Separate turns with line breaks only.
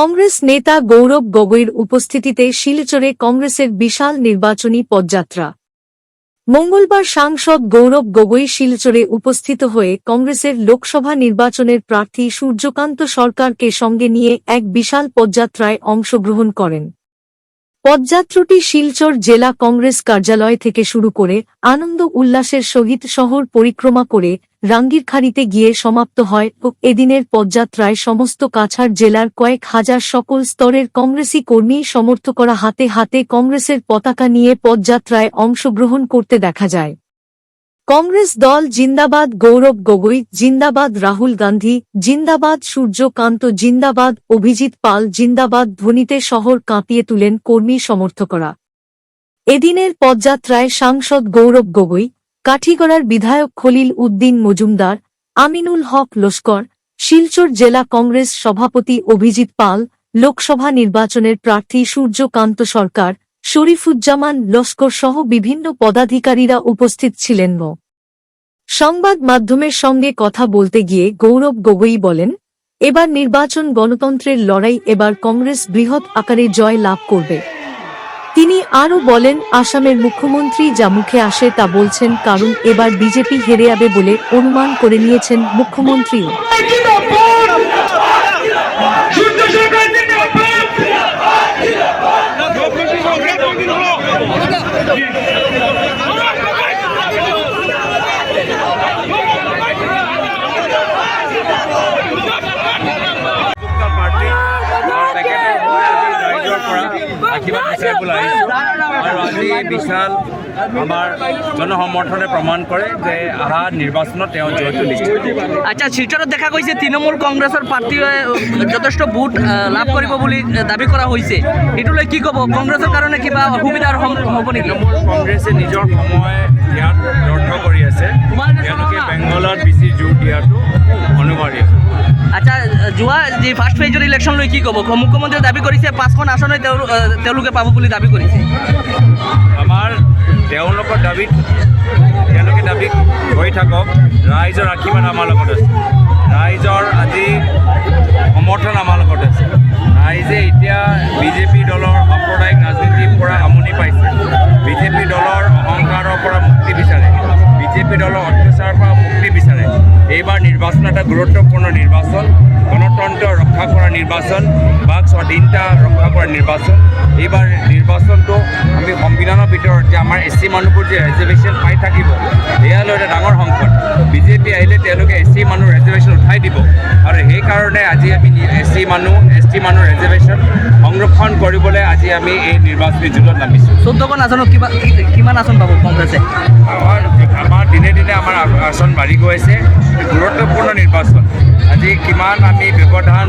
কংগ্রেস নেতা গৌরব গগৈর উপস্থিতিতে শিলচরে কংগ্রেসের বিশাল নির্বাচনী পদযাত্রা। মঙ্গলবার সাংসদ গৌরব গগৈ শিলচরে উপস্থিত হয়ে কংগ্রেসের লোকসভা নির্বাচনের প্রার্থী সূর্যকান্ত সরকারকে সঙ্গে নিয়ে এক বিশাল পদযাত্রায় অংশগ্রহণ করেন। পদযাত্রাটি শিলচর জেলা কংগ্রেস কার্যালয় থেকে শুরু করে আনন্দ উল্লাসের সহিত শহর পরিক্রমা করে রাঙ্গিরখাড়িতে গিয়ে সমাপ্ত হয় ও এদিনের পদযাত্রায় সমস্ত কাছাড় জেলার কয়েক হাজার সকল স্তরের কংগ্রেসি কর্মী সমর্থকরা হাতে হাতে কংগ্রেসের পতাকা নিয়ে পদযাত্রায় অংশগ্রহণ করতে দেখা যায়। কংগ্রেস দল জিন্দাবাদ, গৌরব গগৈ, জিন্দাবাদ, রাহুল গান্ধী, জিন্দাবাদ, সূর্যকান্ত, জিন্দাবাদ, অভিজিৎ পাল, জিন্দাবাদ ধ্বনিতে শহর কাঁপিয়ে তুলেন কর্মী সমর্থকরা। এদিনের পদযাত্রায় সাংসদ গৌরব গগৈ, কাঠিগড়ার বিধায়ক খলিল উদ্দিন মজুমদার, আমিনুল হক লস্কর, শিলচর জেলা কংগ্রেস সভাপতি অভিজিৎ পাল, লোকসভা নির্বাচনের প্রার্থী সূর্যকান্ত সরকার শরীফুজ্জামান লস্কর সহ বিভিন্ন পদাধিকারীরা উপস্থিত ছিলেন ম সংবাদ মাধ্যমের সঙ্গে কথা বলতে গিয়ে গৌরব গগৈ বলেন, এবার নির্বাচন গণতন্ত্রের লড়াই এবার কংগ্রেস বৃহৎ আকারে জয় লাভ করবে। তিনি আরও বলেন, আসামের মুখ্যমন্ত্রী যা মুখে আসে তা বলছেন, কারণ এবার বিজেপি হেরে যাবে বলে অনুমান করে নিয়েছেন মুখ্যমন্ত্রীও
সূর্য সরকার জিন্দাবাদ
উত্তৰ পাৰ্টি পেকেটৰ মই আজি ৰাইজৰ পৰা আশীৰ্বাদ বিচাৰিবলৈ আহিছোঁ আৰু আজি বিশাল আমাৰ জনসমৰ্থনে প্ৰমাণ কৰে যে অহা নিৰ্বাচনত তেওঁ
আচ্ছা শিলচৰত দেখা গৈছে তৃণমূল কংগ্ৰেছৰ প্ৰাৰ্থীয়ে যথেষ্ট ভোট লাভ কৰিব বুলি দাবি কৰা হৈছে। এইটো লৈ কি ক'ব? কংগ্ৰেছৰ কাৰণে কিবা অসুবিধাৰ হ'ব নেকি?
তৃণমূল কংগ্ৰেছে নিজৰ সময় দিয়াত ব্যৰ্থ কৰি আছে। তেওঁলোকে বেংগলত বেছি জোৰ দিয়াটো
যোৱা যি ফাৰ্ষ্ট ফেজৰ ইলেকশ্যন লৈ কি ক'ব? মুখ্যমন্ত্ৰীয়ে দাবি কৰিছে, পাঁচখন আসনে তেওঁ- তেওঁলোকে পাব বুলি দাবি কৰিছে।
আমাৰ তেওঁলোকৰ দাবীত, তেওঁলোকে দাবি কৰি থাকক, ৰাইজৰ আশীৰ্বাদ আমাৰ লগত আছে। ৰাইজৰ আজি সমৰ্থন আমাৰ লগত আছে। ৰাইজে এতিয়া বিজেপি দলৰ সাম্প্ৰদায়িক ৰাজনীতিৰ পৰা আমনি পাইছে। বিজেপি দলৰ অহংকাৰৰ পৰা মুক্তি বিচাৰে। বিজেপি দলৰ অত্যাচাৰৰ পৰা মুক্তি বিচাৰে। এইবাৰ নিৰ্বাচন এটা গুৰুত্বপূৰ্ণ নিৰ্বাচন, গণতন্ত্ৰ ৰক্ষা কৰা নিৰ্বাচন, বাক স্বাধীনতা ৰক্ষা কৰা নিৰ্বাচন। এইবাৰ নিৰ্বাচনটো আমি সংবিধানৰ ভিতৰত যে আমাৰ এছ চি মানুহবোৰ যে ৰিজাৰ্ভেশ্যন পাই থাকিব এয়ালৈ এটা ডাঙৰ সংকট। বিজেপি আহিলে তেওঁলোকে এছ চি মানুহ ৰিজাৰ্ভেশ্যন উঠাই দিব। আৰু সেইকাৰণে আজি আমি এছ চি মানুহ এছ টি মানুহ ৰিজাৰ্ভেশ্যন সংৰক্ষণ কৰিবলৈ আজি আমি এই নিৰ্বাচনী যুঁজত নামিছোঁ।
চৈধ্যখন আসনত কিবা কিমান আসন পাব কংগ্ৰেছে?
আসন বাঢ়ি গৈ আছে গুৰুত্বপূৰ্ণ নিৰ্বাচন। আজি কিমান আমি ব্যৱধান